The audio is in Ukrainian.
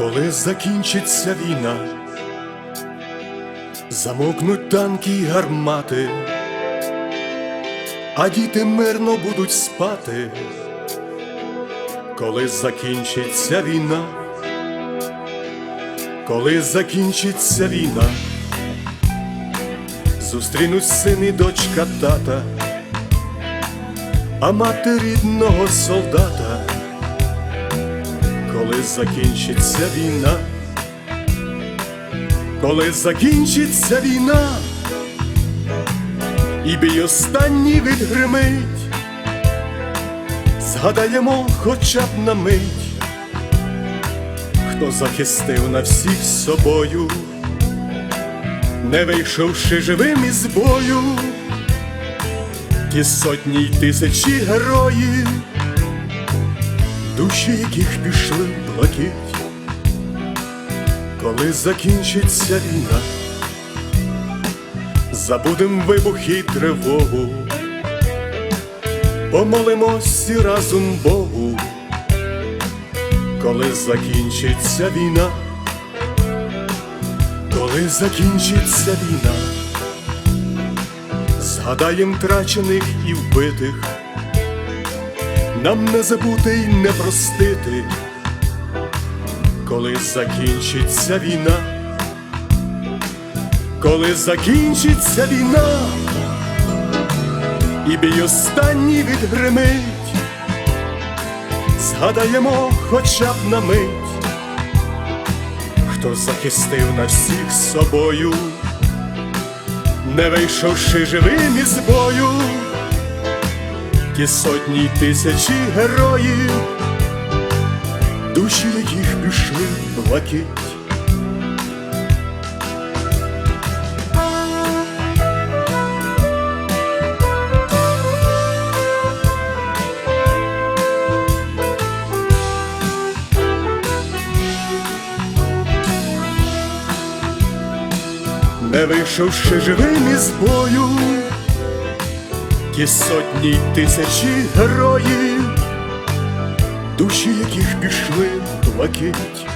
Коли закінчиться війна, замовкнуть танки й гармати, а діти мирно будуть спати, коли закінчиться війна, коли закінчиться війна, зустрінуть син і дочка тата, а мати рідного солдата коли закінчиться війна, коли закінчиться війна, і бій останній відгримить, згадаємо хоча б на мить, хто захистив на всіх собою, не вийшовши живим із бою, ті сотні й тисячі героїв душі яких пішли в блакить, коли закінчиться війна, забудем вибух і тривогу, помолимось разом Богу, коли закінчиться війна, коли закінчиться війна, згадаєм трачених і вбитих нам не забути й не простити, коли закінчиться війна, коли закінчиться війна, і бій останній відгримить, згадаємо хоча б на мить, хто захистив на всіх собою, не вийшовши живим із бою ті сотні й тисячі героїв, душі яких пішли блакить. Не вийшовши живим із бою, ті сотні тисячі героїв, душі яких пішли в блакить.